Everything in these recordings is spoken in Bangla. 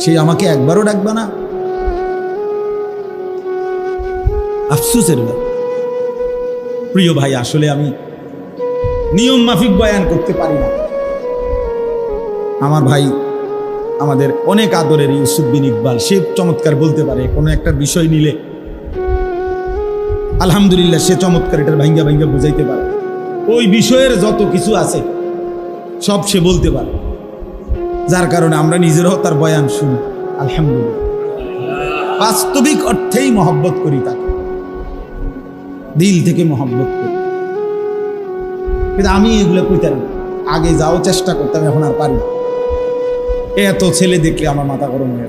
সে আমাকে একবারও ডাকবে না। আফসুসের। প্রিয় ভাই, আসলে আমি নিয়ম মাফিক বয়ান করতে পারি না। আমার ভাই আমাদের অনেক আদরের ইউসুফ বিন ইকবাল, সে চমৎকার বলতে পারে, কোনো একটা বিষয় নিলে আলহামদুলিল্লাহ সে চমৎকার, এটার ভাঙ্গা ভাঙ্গা বুঝাইতে পারে। ওই বিষয়ের যত কিছু আছে, সব সে বলতে পারে। যার কারণে আমরা নিজেরাও তার বয়ান শুনি। আলহামদুলিল্লাহ। বাস্তবিক অর্থেই মহব্বত করি তাকে। দিল থেকে মহব্বত করি। কিন্তু আমি এগুলো কইতাম আগে যাও চেষ্টা করতাম, এখন আর পারি। এত ছেলে দেখলে আমার মাথা গরম হয়ে।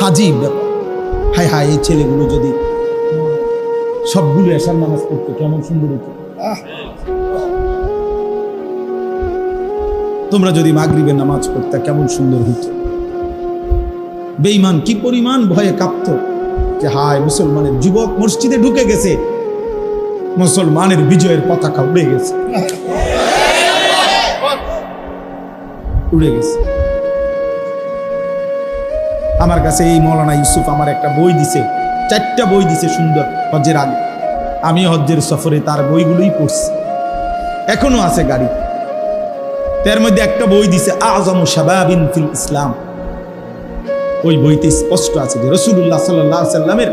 হাজি হাই হাই এই ছেলেগুলো যদি সবগুলো এসার নামাজ পড়তো, কেমন সুন্দর হতো। আহ! তোমরা যদি মাগরিবের নামাজ পড়তে কেমন সুন্দর হতো বেঈমান কি পরিমাণ ভয়ে কাঁপত যে হায়, মুসলমানের যুবক মসজিদে ঢুকে গেছে, মুসলমানের বিজয়ের পতাকা উড়ে গেছে। উড়ে গেছে। আমার কাছে এই মৌলানা ইউসুফ আমার একটা বই দিছে, চারটা বই দিছে সুন্দর হজ্জের আগে। আমি হজ্জের সফরে তার বইগুলোই পড়ছি। এখনও আছে গাড়ি তার মধ্যে একটা বই দিছে, আজম শাবাবিন ফিল ইসলাম। ওই বইতে স্পষ্ট আছে যে রসুল্লাহ সাল্লাহ সাল্লামের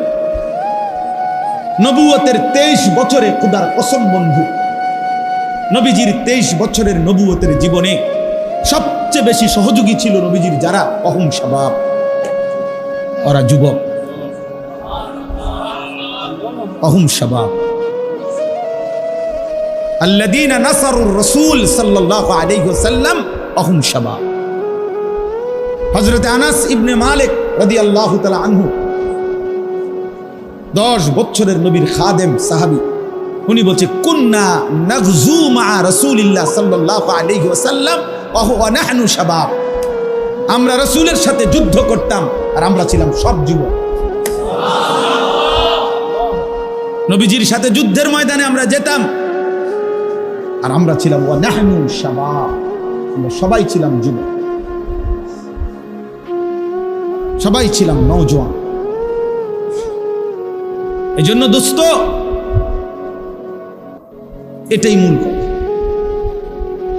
নবুয়তের তেইশ বছরে খুদার কসম বন্ধু। নবীজির তেইশ বছরের নবুয়তের জীবনে সবচেয়ে বেশি সহযোগী ছিল নবীজির যারা? অহং স্বভাব ওরা যুবক। অহম স্বভাব আল্লাদিনা নাসারুর রসুল সাল্লাহ আলাইসাল্লাম অহম সাবা হজরত আনাস ইবনে মালিক রদি আল্লাহ তালা আনহু, দশ বছরের নবীর খাদেম সাহাবি, উনি বলছে, কুন্না নগজু মা রসুলিল্লাহ সাল্লাহ আলাইহি ওসাল্লাম অহু অনাহানু সাবাব আমরা রসুলের সাথে যুদ্ধ করতাম আর আমরা ছিলাম সব যুবক। নবীজির সাথে যুদ্ধের ময়দানে আমরা যেতাম আর আমরা ছিলাম, ওয়া নাহনু আমরা সবাই ছিলাম যুবক। সবাই ছিলাম নওজোয়ান। এই জন্য দোস্ত, এটাই মূল কথা।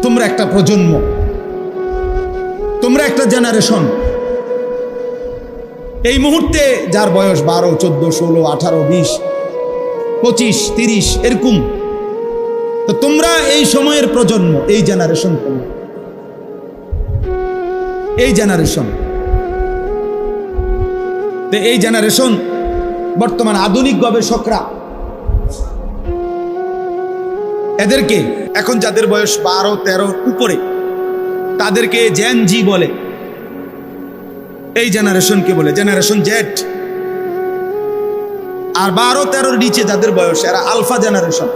তোমরা একটা প্রজন্ম, তোমরা একটা জেনারেশন। এই মুহূর্তে যার বয়স বারো, চোদ্দ, ষোলো, আঠারো, বিশ, পঁচিশ, তিরিশ, এরকম। তো তোমরা এই সময়ের প্রজন্ম, এই জেনারেশন এই জেনারেশন তো এই জেনারেশন বর্তমান আধুনিক গবেষকরা এদেরকে, এখন যাদের বয়স বারো, তেরো, উপরে, তাদেরকে জেন জি বলে। এই জেনারেশনকে বলে জেনারেশন জেট আর বারো, তেরোর নিচে যাদের বয়স, এরা আলফা জেনারেশন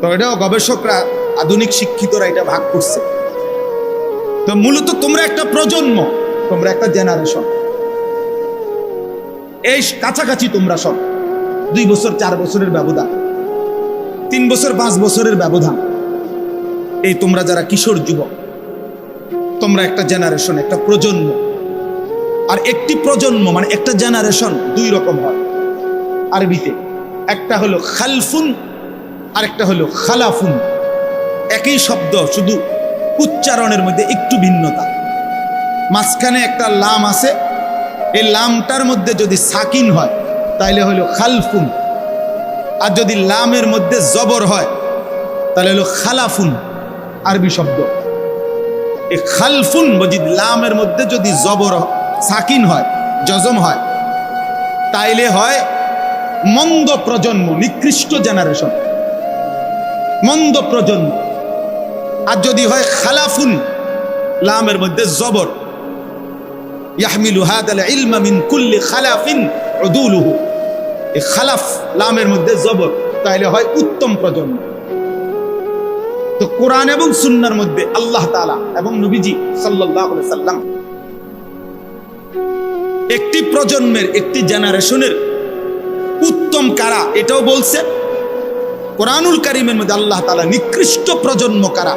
তো এটাও গবেষকরা আধুনিক শিক্ষিতরা এটা ভাগ করছে। তো মূলত তোমরা একটা প্রজন্ম, তোমরা একটা জেনারেশন এই কাছাকাছি তোমরা সব, দুই বছর, চার বছরের ব্যবধান, তিন বছর, পাঁচ বছরের ব্যবধান। এই তোমরা যারা কিশোর যুবক, তোমরা একটা জেনারেশন একটা প্রজন্ম। আর একটি প্রজন্ম মানে একটা জেনারেশন দুই রকম হয়। আরবিতে, একটা হলো খালফুন আর একটা হলো খালাফুন। একই শব্দ, শুধু উচ্চারণের মধ্যে একটু ভিন্নতা। মাঝখানে একটা লাম আছে। এই লামটার মধ্যে যদি সাকিন হয়, তাইলে হলো খালফুন। আর যদি লামের মধ্যে জবর হয় তাহলে হলো খালাফুন, আরবি শব্দ। এই খালফুন মজিদ লামের মধ্যে যদি জবর, সাকিন হয়, জজম হয়, তাইলে হয় মন্দ প্রজন্ম, নিকৃষ্ট জেনারেশন। মন্দ প্রজন্ম আর যদি হয় খালাফুন, লামের মধ্যে জবর। ইয়াহমিলু কুল্লি খালাফিন এই খালাফ লামের মধ্যে জবর, তাইলে হয় উত্তম প্রজন্ম তো কোরআন এবং সুন্নার মধ্যে আল্লাহ তাআলা এবং নবীজি সাল্লাম একটি প্রজন্মের, একটি জেনারেশনের উত্তম কারা, এটাও বলছে কোরআনুল কারিমের মধ্যে আল্লাহ তালা নিকৃষ্ট প্রজন্ম কারা?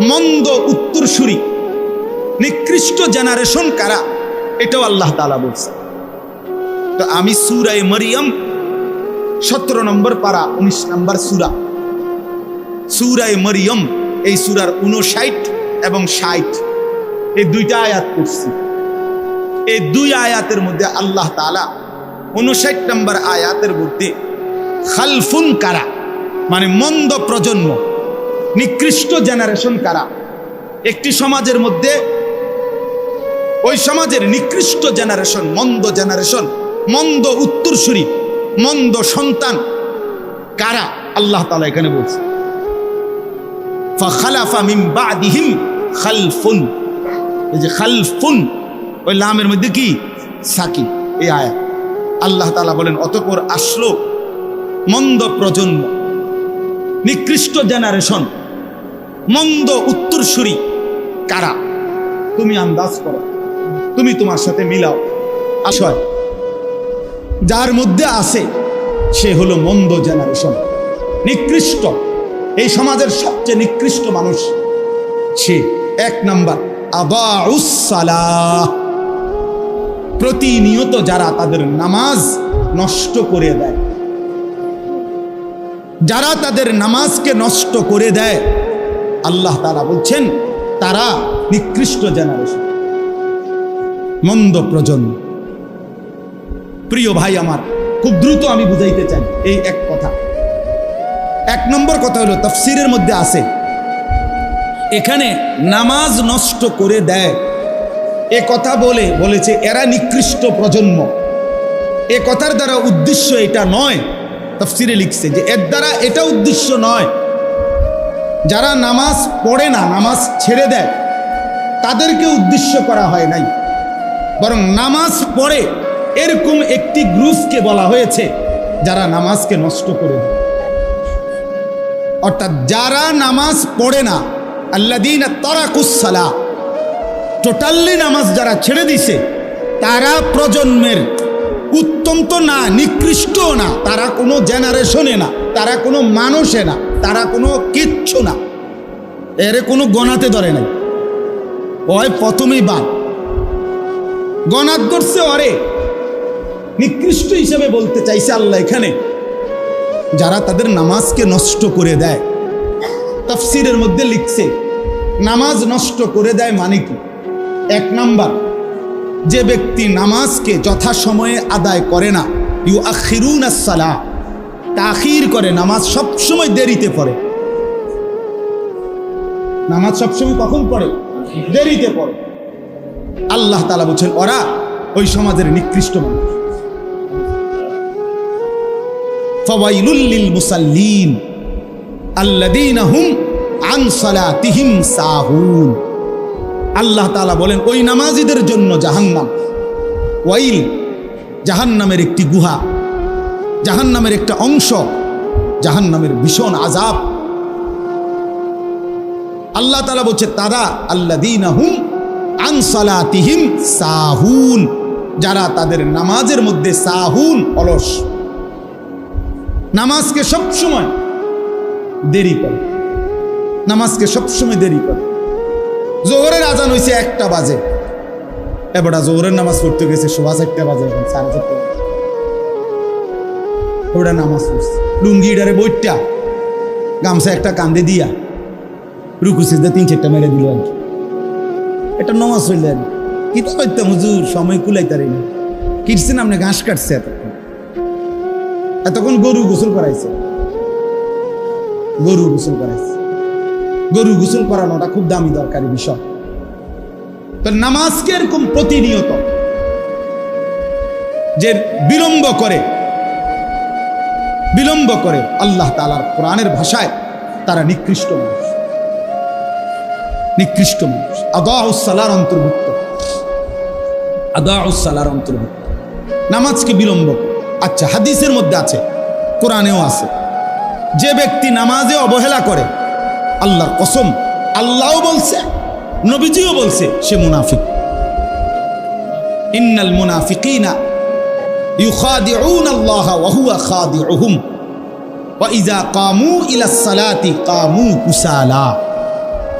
মন্দ উত্তরসূরি। নিকৃষ্ট জেনারেশন কারা? এটাও আল্লাহ তালা বলছে। তো আমি সুরায় মরিয়ম, সতেরো নম্বর পারা, উনিশ নম্বর সুরা। সুরায় মরিয়ম, এই সুরার উনষাট এবং ষাট। এই দুইটা আয়াত করছি এই দুই আয়াতের মধ্যে আল্লাহ তালা উনষাট নম্বর আয়াতের মধ্যে খালফুন কারা? মানে মন্দ প্রজন্ম, নিকৃষ্ট জেনারেশন কারা? একটি সমাজের মধ্যে ওই সমাজের নিকৃষ্ট জেনারেশন মন্দ জেনারেশন মন্দ উত্তরসূরি, মন্দ সন্তান কারা? আল্লাহ তালা এখানে বলছে। খালফুন। যে খালফুন, ওই লামের মধ্যে কি? সাকি এই আয়া আল্লাহ তালা বলেন, অতপর আসলো মন্দ প্রজন্ম, নিকৃষ্ট জেনারেশন মন্দ উত্তরসূরি কারা? তুমি আন্দাজ করো। তুমি তোমার সাথে মিলাও। আশয়, যার মধ্যে আছে, সে হলো মন্দ জেনারেশন নিকৃষ্ট, এই সমাজের সবচেয়ে নিকৃষ্ট মানুষ, সে এক নাম্বার আবাউসালাহ প্রতিনিয়ত যারা তাদের নামাজ নষ্ট করে দেয় যারা তাদের নামাজকে নষ্ট করে দেয়, আল্লাহ তারা বলছেন, তারা নিকৃষ্ট জেনারেশন মন্দ প্রজন্ম। প্রিয় ভাই আমার, খুব দ্রুত আমি বুঝাইতে চাই এই এক কথা। এক নম্বর কথা হলো, তফসিরের মধ্যে আছে, এখানে নামাজ নষ্ট করে দেয়। এ কথা বলে, বলেছে, এরা নিকৃষ্ট প্রজন্ম। এ কথার দ্বারা উদ্দেশ্য এটা নয় তফসিরে লিখছে যে, এর দ্বারা এটা উদ্দেশ্য নয়। যারা নামাজ পড়ে না, নামাজ ছেড়ে দেয়, তাদেরকে উদ্দেশ্য করা হয় নাই। বরং নামাজ পড়ে এরকম একটি গ্রুপকে বলা হয়েছে, যারা নামাজকে নষ্ট করে দেয়। অর্থাৎ যারা নামাজ পড়ে না আল্লাদিন তরাকুসালা টোটালি নামাজ যারা ছেড়ে দিছে, তারা প্রজন্মের উত্তম তো না নিকৃষ্ট না, তারা কোনো জেনারেশনে না, তারা কোনো মানুষে না, তারা কোনো কিচ্ছু না। এর কোনো গণাতে ধরে নাই। ওই প্রথমেই বাদ গণাত ধরছে অরে নিকৃষ্ট হিসেবে বলতে চাইছে আল্লাহ এখানে। যারা তাদের নামাজকে নষ্ট করে দেয়। তফসিরের মধ্যে লিখছে, নামাজ নষ্ট করে দেয় মানে কি? এক নাম্বার। যে ব্যক্তি নামাজকে যথাসময়ে আদায় করে না ইউ আখিরুন সালা তাখির করে, নামাজ সবসময় দেরিতে পড়ে। নামাজ সবসময় কখন পড়ে? দেরিতে পড়ে। আল্লাহ তালা বলছেন, ওরা ওই সমাজের নিকৃষ্ট মানুষ। মুসাল্লিন আল্লাযীনা হুম আন সালাতিহিম সাহুন। আল্লাহ তাআলা বলেন, ওই নামাজীদের জন্য জাহান্নাম। ওয়াইল, জাহান্নামের একটি গুহা, জাহান্নামের একটা অংশ, জাহান্নামের ভীষণ আজাব আল্লাহ তাআলা বলছে, তারা আন সালাতিহিম সাহুন। যারা তাদের নামাজের মধ্যে সাহুন, অলস। নামাজকে সবসময় দেরি করে। নামাজকে সবসময় দেরি করে। জোহরের আজান হয়েছে একটা বাজে। এবারটা জোহরের নামাজ পড়তে গেছে, সোয়া চারটা বাজে, এখন সাড়ে চারটা বাজে। ওটা নামাজ পড়ছে। লুঙ্গিটারে বইটা গামছা একটা কান্দে দিয়া, রুকু সিজদা তিন চারটা মেরে দিল আর কি। এটা নমাজ হইলে আর কি। তো করতাম হুজুর, সময় কুলাইতারি না। কিরছেন আপনি ঘাস কাটছে এতক্ষণ। এতক্ষণ গরু গোসল করাইছে। গরু গোসল করাইছে। গরু গোসল করানোটা খুব দামি দরকারি বিষয়। নামাজকে এরকম প্রতিনিয়ত? যে বিলম্ব করে বিলম্ব করে আল্লাহ তালার কোরআনের ভাষায় তারা নিকৃষ্ট মানুষ। নিকৃষ্ট মানুষ। আদাউসালার অন্তর্ভুক্ত। আদাউসালার অন্তর্ভুক্ত। নামাজকে বিলম্ব আচ্ছা হাদিসের মধ্যে আছে, কোরআনেও আছে। যে ব্যক্তি নামাজে অবহেলা করে, আল্লাহর কসম, আল্লাহও বলছে নবীজিও বলছে, সে মুনাফিক। ইন্নাল মুনাফিকিনা ইউখাদিউন আল্লাহ ওয়া হুয়া খাদিউহুম। ওয়া ইযা কামু ইলা সালাতি কামু কুসালা।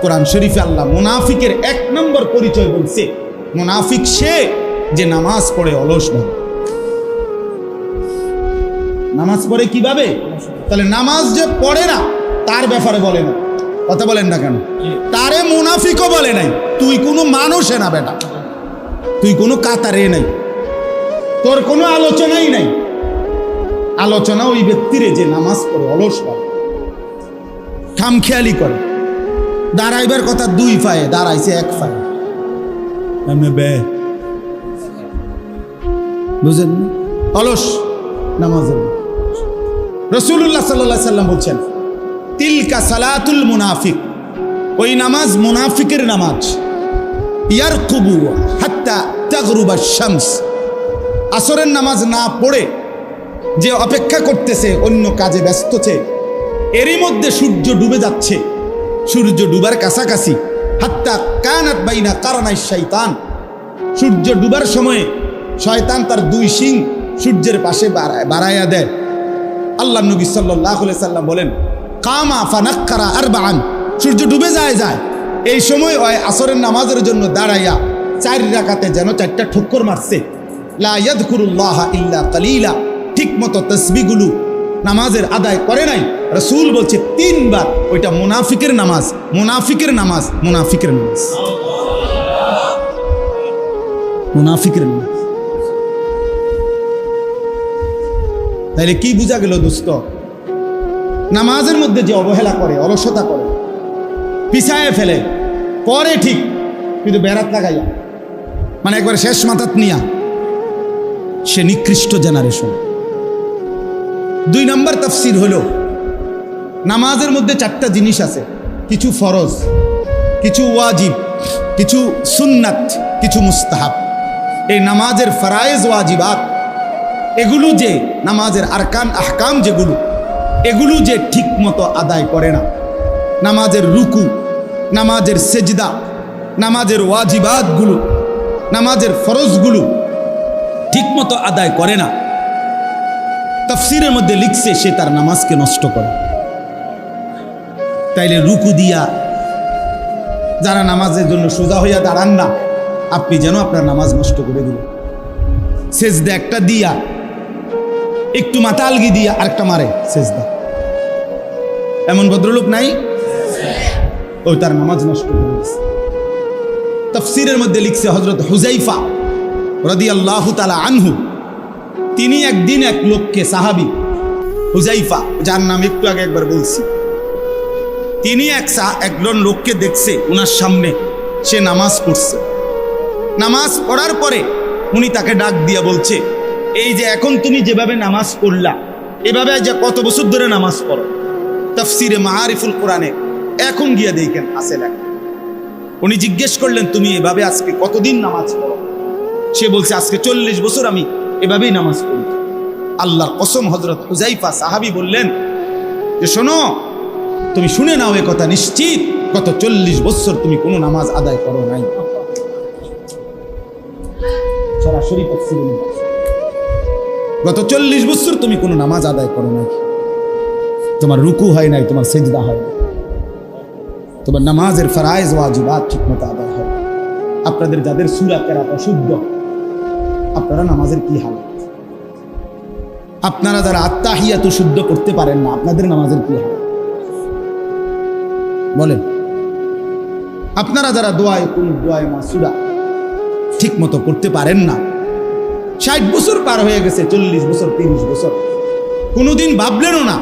কোরআন শরীফে আল্লাহ মুনাফিকের এক নম্বর পরিচয় বলছে, মুনাফিক সে যে নামাজ পড়ে অলস ভাবে নামাজ পড়ে কীভাবে? তাহলে নামাজ যে পড়ে না, তার ব্যাপারে বলে না। কথা বলেন না কেন? তারে মুনাফিকও বলে নাই। তুই কোনো মানুষে না বেটা। তুই কোনো কাতারে নাই। তোর কোনো আলোচনাই নাই। আলোচনা ওই ব্যক্তিরে যে নামাজ পড়ে অলস ভাবে খামখেয়ালি করে। দাঁড়াইবার কথা দুই পায়ে দাঁড়াইছে এক পায়ে। বে। বুঝেন অলস নামাজ রসুল্লাহ সাল্লাহ সাল্লাম বলছেন তিলকা সালাতুল মুনাফিক। ওই নামাজ মুনাফিকের নামাজ। ইয়ার কুবু হাত্তা তাগরুবা শামস। আসরের নামাজ না পড়ে যে অপেক্ষা করতেছে, অন্য কাজে ব্যস্ত ছে এরই মধ্যে সূর্য ডুবে যাচ্ছে। সূর্য ডুবার কাছাকাছি। হাত্তা কানাত বাইনা কারণাই শৈতান সূর্য ডুবার সময়ে শয়তান তার দুই শিং সূর্যের পাশে বাড়াইয়া দেয়। আল্লাহ নবী সাল্লাহ সাল্লাম বলেন কামা ফানাক্কারা আর বান সূর্য ডুবে যায় যায়। এই সময় ওই আসরের নামাজের জন্য দাঁড়াইয়া চার রাকাতে যেন চারটা ঠক্কর মারছে। লা ইয়াদকুরুল্লাহ ইল্লা কালিলা। ঠিক মতো তসবিগুলো নামাজের আদায় করে নাই। রসুল বলছে, তিনবার। ওইটা মুনাফিকের নামাজ মুনাফিকের নামাজ মুনাফিকের নামাজ। মুনাফিকের নামাজ। তাইলে কি বোঝা গেল দোস্ত? নামাজের মধ্যে যে অবহেলা করে, অলসতা করে, পিছায় ফেলে পরে ঠিক, কিন্তু বেড়াত লাগাইয়া মানে একবার শেষ মাথাত নিয়া, সে নিকৃষ্ট জেনারেশন দুই নম্বর তাফসির হলো, নামাজের মধ্যে চারটা জিনিস আছে, কিছু ফরজ, কিছু ওয়াজিব, কিছু সুন্নাত, কিছু মুস্তাহাব। এই নামাজের ফরায়েজ, ওয়াজিবাত, এগুলো যে নামাজের আরকান, আহকাম যেগুলো এগুলো যে ঠিক মতো আদায় করে না। নামাজের রুকু, নামাজের সেজদা, নামাজের ওয়াজিবাতগুলো, নামাজের ফরজগুলো ঠিক মতো আদায় করে না। তফসিরের মধ্যে লিখছে, সে তার নামাজকে নষ্ট করে। তাইলে রুকু দিয়া যারা নামাজের জন্য সোজা হইয়া দাঁড়ান না, আপনি যেন আপনার নামাজ নষ্ট করে দিলেন। সেজদা একটা দিয়া একটু মাথা আলগি দিয়া আরেকটা মারে, সেজদা। এমন ভদ্রলোক নাই? ওই তার নামাজ নষ্ট করে দিয়েছে তফসিরের মধ্যে লিখছে হজরত হুজাইফা রদি আল্লাহ তালা আনহু। তিনি একদিন এক লোককে, সাহাবি হুজাইফা যার নাম একটু আগে একবার বলছি, তিনি এক একজন লোককে দেখছে ওনার সামনে সে নামাজ পড়ছে। নামাজ পড়ার পরে উনি তাকে ডাক দিয়া বলছে এই যে এখন তুমি যেভাবে নামাজ পড়লা, এভাবে যে কত বছর ধরে নামাজ পড়ো, তফসিরে মাহারিফুল কোরআনে এখন গিয়া দেখেন আসে লেখা উনি জিজ্ঞেস করলেন, তুমি এভাবে আজকে কতদিন নামাজ পড়ো? সে বলছে, আজকে চল্লিশ বছর আমি এভাবেই নামাজ পড়ি। আল্লাহর কসম হজরত হুজাইফা সাহাবি বললেন, যে শোনো, তুমি শুনে নাও এ কথা নিশ্চিত, গত চল্লিশ বছর তুমি কোনো নামাজ আদায় করো নাই। সরাসরি। গত চল্লিশ বছর তুমি কোনো নামাজ আদায় করো নাই। তোমার রুকু হয় নাই, তোমার সেজদা হয় নাই। তোমার নামাজের ফরাইজ ওয়াজিবাত ঠিক মতো আদায় হয় আপনাদের যাদের সুরা কেরাত অশুদ্ধ, আপনারা নামাজের কি হাল? আপনারা যারা আত্মাহিয়াত শুদ্ধ করতে পারেন না, আপনাদের নামাজের কি হাল? বলেন। আপনারা যারা দোয়ায় কোন দোয়ায় মাসুরা ঠিক মতো করতে পারেন না ষাট বছর পার হয়ে গেছে, চল্লিশ বছর, তিরিশ বছর। কোনোদিন ভাবলেনও না,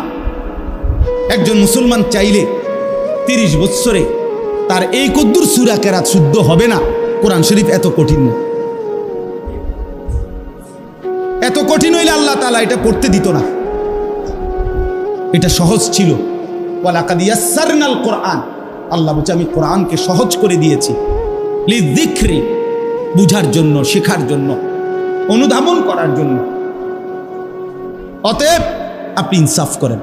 একজন মুসলমান চাইলে তিরিশ বছরে তার এই কদ্দুর সুরা কেরাত শুদ্ধ হবে না। কোরআন শরীফ এত কঠিন না। এত কঠিন হইলে আল্লাহ তালা এটা পড়তে দিত না। এটা সহজ ছিল। কোরআন। আল্লাহ বলছে, আমি কোরআনকে সহজ করে দিয়েছি। বুঝার জন্য, শেখার জন্য। অনুধাবন করার জন্য। অতএব আপনি ইনসাফ করেন।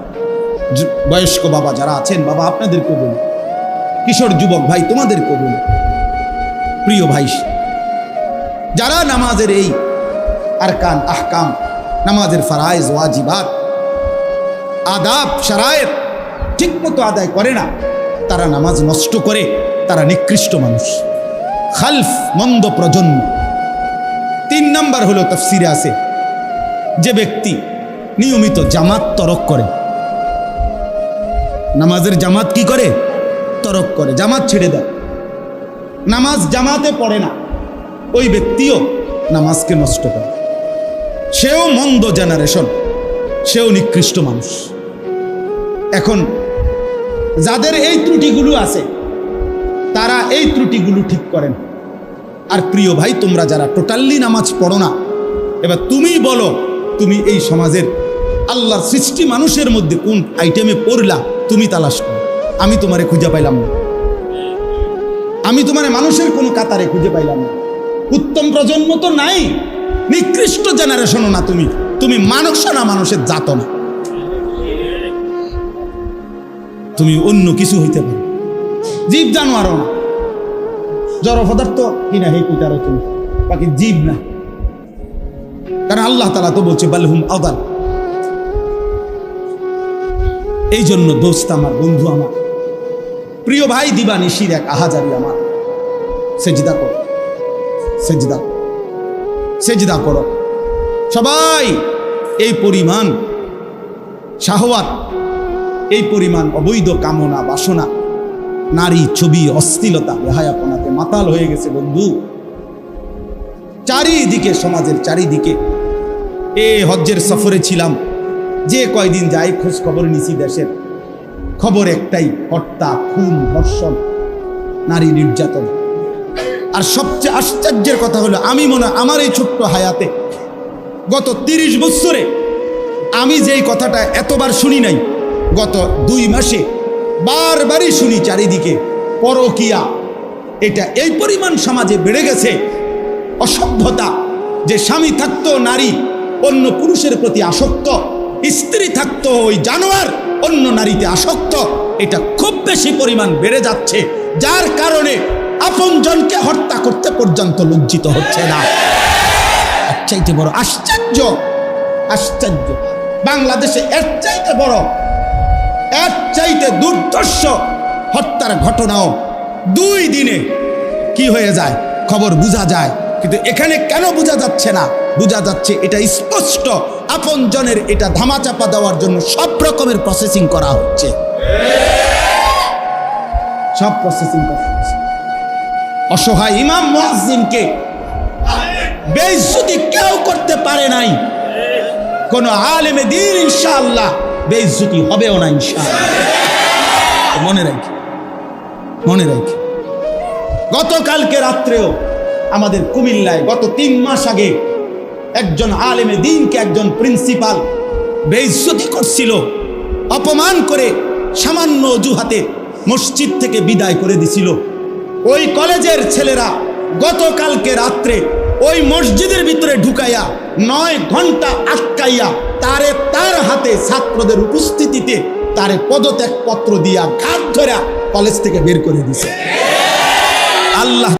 বয়স্ক বাবা যারা আছেন, বাবা আপনাদেরকে বলি। কিশোর যুবক ভাই তোমাদেরকে বলি। প্রিয় ভাই, যারা নামাজের এই আরকান, আহকাম, নামাজের ফারাইজ ওয়াজিবাত, আদাব, শারায়েত ঠিক মতো আদায় করে না, তারা নামাজ নষ্ট করে, তারা নিকৃষ্ট মানুষ। খালফ, মন্দ প্রজন্ম। তিন নাম্বার হলো তফসিরে আছে, যে ব্যক্তি নিয়মিত জামাত তরক করে। নামাজের জামাত কি করে? তরক করে, জামাত ছেড়ে দেয়। নামাজ জামাতে পড়ে না, ওই ব্যক্তিও নামাজকে নষ্ট করে। সেও মন্দ জেনারেশন সেও নিকৃষ্ট মানুষ। এখন যাদের এই ত্রুটিগুলো আছে, তারা এই ত্রুটিগুলো ঠিক করেন। আর প্রিয় ভাই, তোমরা যারা টোটালি নামাজ পড়ো না, এবার তুমি বলো, তুমি এই সমাজের আল্লাহর সৃষ্টি মানুষের মধ্যে কোন আইটেমে পড়লা, তুমি তালাশ করো। আমি তোমারে খুঁজে পাইলাম না। আমি তোমারে মানুষের কোনো কাতারে খুঁজে পাইলাম না। উত্তম প্রজন্ম তো নাই, নিকৃষ্ট জেনারেশনও না তুমি। তুমি মানুষ না মানুষের জাত না। তুমি অন্য কিছু হইতে পারো। জীব জানোয়ারও না। জড় পদার্থ কিনা হে কুটারো তুমি বাকি জীব না। কারণ আল্লাহ তালা তো বলছে, বালহুম আদাল। এই জন্য দোস্ত আমার, বন্ধু আমার, প্রিয় ভাই দিবা নিশির এক আহাজারি আমার। সেজদা করো। সেজদা। সেজদা করো। সবাই, এই পরিমাণ শাহওয়াত এই পরিমাণ অবৈধ কামনা, বাসনা নারী ছবি অস্থিলতা রেহায়াপনাতে মাতাল হয়ে গেছে বন্ধু। চারিদিকে, সমাজের চারিদিকে। এ হজ্জের সফরে ছিলাম। যে কয়দিন যাই খোঁজ খবর নিছি দেশের। খবর একটাই হত্যা খুন, ধর্ষণ, নারী নির্যাতন। আর সবচেয়ে আশ্চর্যের কথা হলো, আমি মনে আমার এই ছোট্ট হায়াতে গত তিরিশ বছরে আমি যেই কথাটা এতবার শুনি নাই, গত দুই মাসে বারবারই শুনি চারিদিকে, পরকিয়া। এটা এই পরিমাণ সমাজে বেড়ে গেছে। অসভ্যতা, যে স্বামী থাকতো নারী, অন্য পুরুষের প্রতি আসক্ত। স্ত্রী থাকতো ওই জানোয়ার, অন্য নারীতে আসক্ত। এটা খুব বেশি পরিমাণ বেড়ে যাচ্ছে। যার কারণে আপনজনকে হত্যা করতে পর্যন্ত লজ্জিত হচ্ছে না। চাইতে বড় আশ্চর্য আশ্চর্য। বাংলাদেশে এর চাইতে বড় এর চাইতে দুর্দর্শ হত্যার ঘটনাও দুই দিনে কি হয়ে যায়? খবর বোঝা যায়। কিন্তু এখানে কেন বোঝা যাচ্ছে না? বোঝা যাচ্ছে এটা স্পষ্ট। আপন জনের এটা ধামাচাপা দেওয়ার জন্য সব রকমের প্রসেসিং করা হচ্ছে। সব প্রসেসিং করা হচ্ছে। অসহায় ইমাম মুয়াজ্জিনকে বেইজ্জতি কেউ করতে পারে নাই। কোন আলেমে দিন ইনশাআল্লাহ বেইজ্জতি হবেও না, ইনশাআল্লাহ। মনে রাখি মনে রাখি। গতকালকে রাত্রেও আমাদের কুমিল্লায় গত তিন মাস আগে একজন আলেমে দিনকে একজন প্রিন্সিপাল বেইজ্জতি করছিল, অপমান করে সামান্য অজুহাতে মসজিদ থেকে বিদায় করে দিছিল। ওই কলেজের ছেলেরা গতকালকে রাত্রে ওই মসজিদের ভিতরে ঢুকাইয়া নয় ঘণ্টা আটকাইয়া তারে তার হাতে ছাত্রদের উপস্থিতিতে তারে পদত্যাগ পত্র দিয়া ঘাট ধরা কলেজ থেকে বের করে দিছে। আল্লাহ